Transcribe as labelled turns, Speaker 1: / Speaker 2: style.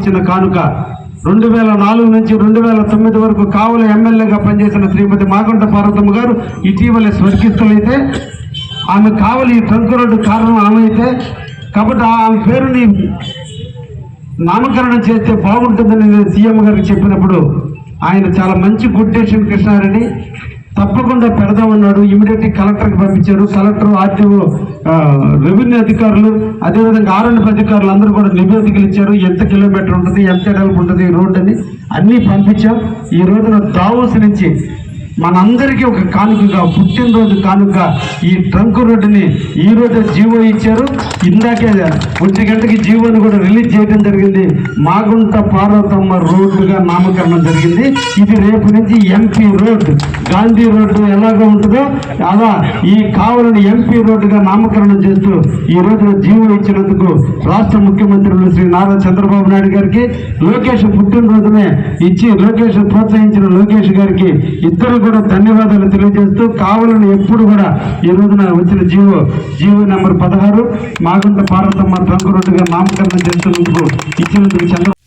Speaker 1: ఇచ్చిన కానుక రెండు వేల నాలుగు నుంచి రెండు వేల తొమ్మిది వరకు కావలి ఎమ్మెల్యేగా పనిచేసిన శ్రీమతి మాగుంట పార్వతమ్మ గారు ఇటీవలే స్వర్గిస్తులైతే ఆమె కావలి ఈ ట్రంక్ రోడ్డు కారణం ఆమె అయితే కాబట్టి ఆమె పేరుని నామకరణం చేస్తే బాగుంటుందని నేను సీఎం గారికి చెప్పినప్పుడు ఆయన చాలా మంచి గుడ్ డెసిషన్ కృష్ణారెడ్డి. తప్పకుండా పెడదామన్నాడు. ఇమీడియట్లీ కలెక్టర్కి పంపించారు కలెక్టర్ ఆర్టీఓ రెవెన్యూ అధికారులు అదేవిధంగా ఆర్ఎండ్ అధికారులు అందరూ కూడా నివేదికలు ఇచ్చారు. ఎంత కిలోమీటర్ ఉంటుంది ఎంత ఎడల్పు ఉంటుంది ఈ అని అన్నీ పంపించాం. ఈ రోజున దావోస్ నుంచి మనందరికీ ఒక కానుకగా పుట్టినరోజు కానుక ఈ ట్రంక్ రోడ్డుని ఈ రోజు జీవో ఇచ్చారు. ఇందాకే ఒంటి గంటకి జీవోని కూడా రిలీజ్ చేయడం జరిగింది. మాగుంట పార్వతమ్మ రోడ్డుగా నామకరణం జరిగింది. ఇది రేపు నుంచి ఎంపీ రోడ్. గాంధీ రోడ్డు ఎలాగో ఉంటుందో అలా ఈ కావలని ఎంపీ రోడ్డుగా నామకరణం చేస్తూ ఈ రోజున జీవో ఇచ్చినందుకు రాష్ట్ర ముఖ్యమంత్రులు శ్రీ నారా చంద్రబాబు నాయుడు గారికి లోకేష్ పుట్టినరోజునే ఇచ్చి లోకేష్ ప్రోత్సహించిన లోకేష్ గారికి ఇద్దరు కూడా ధన్యవాదాలు తెలియజేస్తూ కావాలని ఎప్పుడు కూడా ఈ రోజున వచ్చిన జీవో జీవో నెంబర్ పదహారు మాగుంట పార్వతమ్మ ట్రంక్ రోడ్డుగా నామకరణం చేస్తున్నందుకు ఇచ్చినందుకు చంద్ర